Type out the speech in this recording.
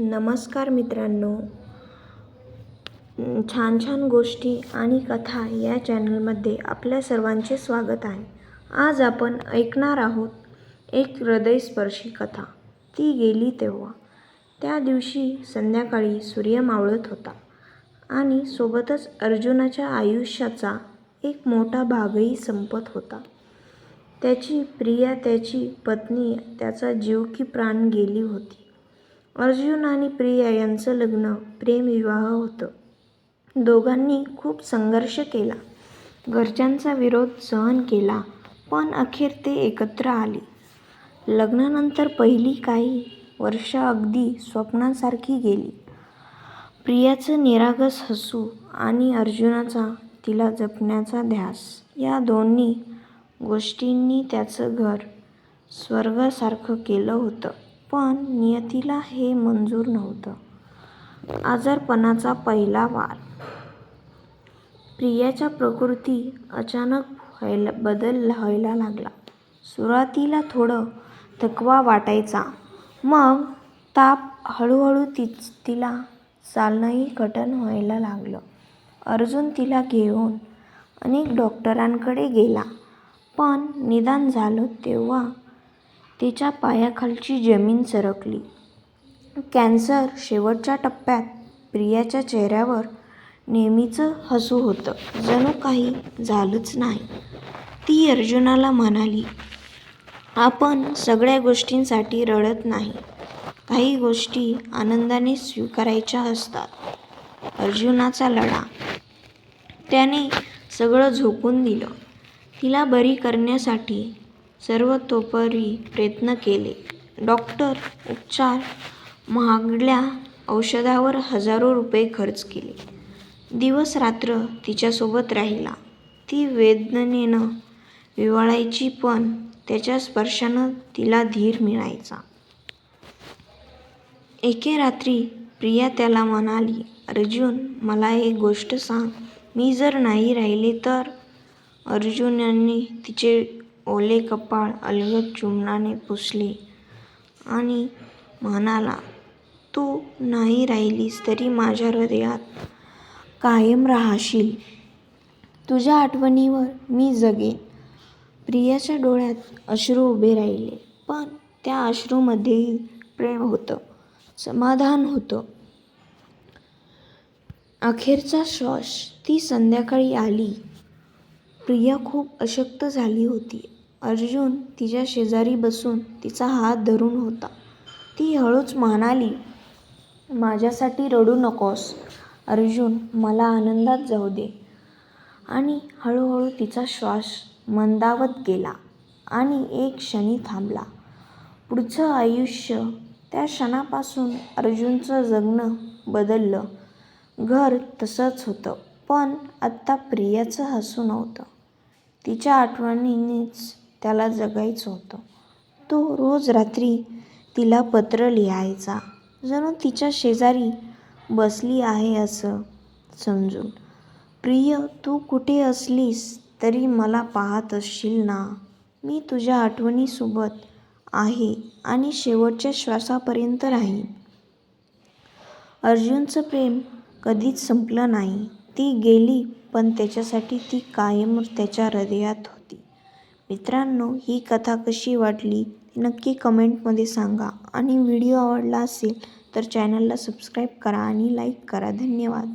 नमस्कार मित्रांनो. छान छान गोष्टी आणि कथा या चॅनलमध्ये आपल्या सर्वांचे स्वागत आहे. आज आपण ऐकणार आहोत एक हृदयस्पर्शी कथा. ती गेली तेव्हा. त्या दिवशी संध्याकाळी सूर्य मावळत होता आणि सोबतच अर्जुनाच्या आयुष्याचा एक मोठा भागही संपत होता. त्याची प्रिया त्याची पत्नी त्याचा जीव की प्राण गेली होती. अर्जुन आणि प्रिया यांचं लग्न प्रेमविवाह होतं. दोघांनी खूप संघर्ष केला. घरच्यांचा विरोध सहन केला पण अखेर ते एकत्र आले. लग्नानंतर पहिली काही वर्ष अगदी स्वप्नासारखी गेली. प्रियाचं निरागस हसू आणि अर्जुनाचा तिला जपण्याचा ध्यास या दोन्ही गोष्टींनी त्याचं घर स्वर्गासारखं केलं होतं. पण नियतीला हे मंजूर नव्हतं. आजारपणाचा पहिला वार. प्रियाच्या प्रकृती अचानक व्हायला बदल व्हायला लागला. सुरुवातीला थोडं थकवा वाटायचा. मग ताप हळूहळू ती तिला चालणंही कठीण व्हायला लागलं. अर्जुन तिला घेऊन अनेक डॉक्टरांकडे गेला. पण निदान झालं तेव्हा तिच्या पायाखालची जमीन सरकली. कॅन्सर शेवटच्या टप्प्यात प्रियाच्या चेहऱ्यावर नेहमीचं हसू होतं. जणू काही झालंच नाही. ती अर्जुनाला म्हणाली आपण सगळ्या गोष्टींसाठी रडत नाही. काही गोष्टी आनंदाने स्वीकारायच्या असतात. अर्जुनाचा लढा. त्याने सगळं झोकून दिलं. तिला बरी करण्यासाठी सर्वतोपरी प्रयत्न केले. डॉक्टर उपचार महागड्या औषधावर हजारो रुपये खर्च केले. दिवस रात्र तिच्यासोबत राहिला. ती वेदनेनं विवाळायची पण त्याच्या स्पर्शानं तिला धीर मिळायचा. एके रात्री प्रिया त्याला म्हणाली अर्जुन मला एक गोष्ट सांग. मी जर नाही राहिले तर? अर्जुनाने तिचे ओले कपाळ अलगद चुंबनाने पुसले आणि म्हणाला तू नाही राहिलीस तरी माझ्या हृदयात कायम राहशील. तुझ्या आठवणीवर मी जगेन. प्रियाच्या डोळ्यात अश्रू उभे राहिले पण त्या अश्रूमध्येही प्रेम होतं समाधान होतं. अखेरचा श्वास ती संध्याकाळी आली. प्रिया खूप अशक्त झाली होती. अर्जुन तिच्या शेजारी बसून तिचा हात धरून होता. ती हळूच म्हणाली माझ्यासाठी रडू नकोस. अर्जुन मला आनंदात जाऊ दे. आणि हळूहळू तिचा श्वास मंदावत गेला आणि एक क्षणी थांबला. पुढचं आयुष्य त्या क्षणापासून अर्जुनचं जगणं बदललं. घर तसंच होतं पण आत्ता प्रियाचं हसू नव्हतं. तिच्या आठवणीनेच त्याला जगायचं होतं. तो रोज रात्री तिला पत्र लिहायचा. जणू तिच्या शेजारी बसली आहे असं समजून. प्रिय तू कुठे असलीस तरी मला पाहत असशील ना? मी तुझ्या आठवणीसोबत आहे आणि शेवटच्या श्वासापर्यंत राहीन. अर्जुनचं प्रेम कधीच संपलं नाही. ती गेली पण त्याच्यासाठी ती कायम त्याच्या हृदयात होती मित्रांनो ही कथा कशी वाटली नक्की कमेंटमध्ये सांगा. आणि व्हिडिओ आवडला असेल तर चॅनलला सबस्क्राईब करा आणि लाईक करा. धन्यवाद.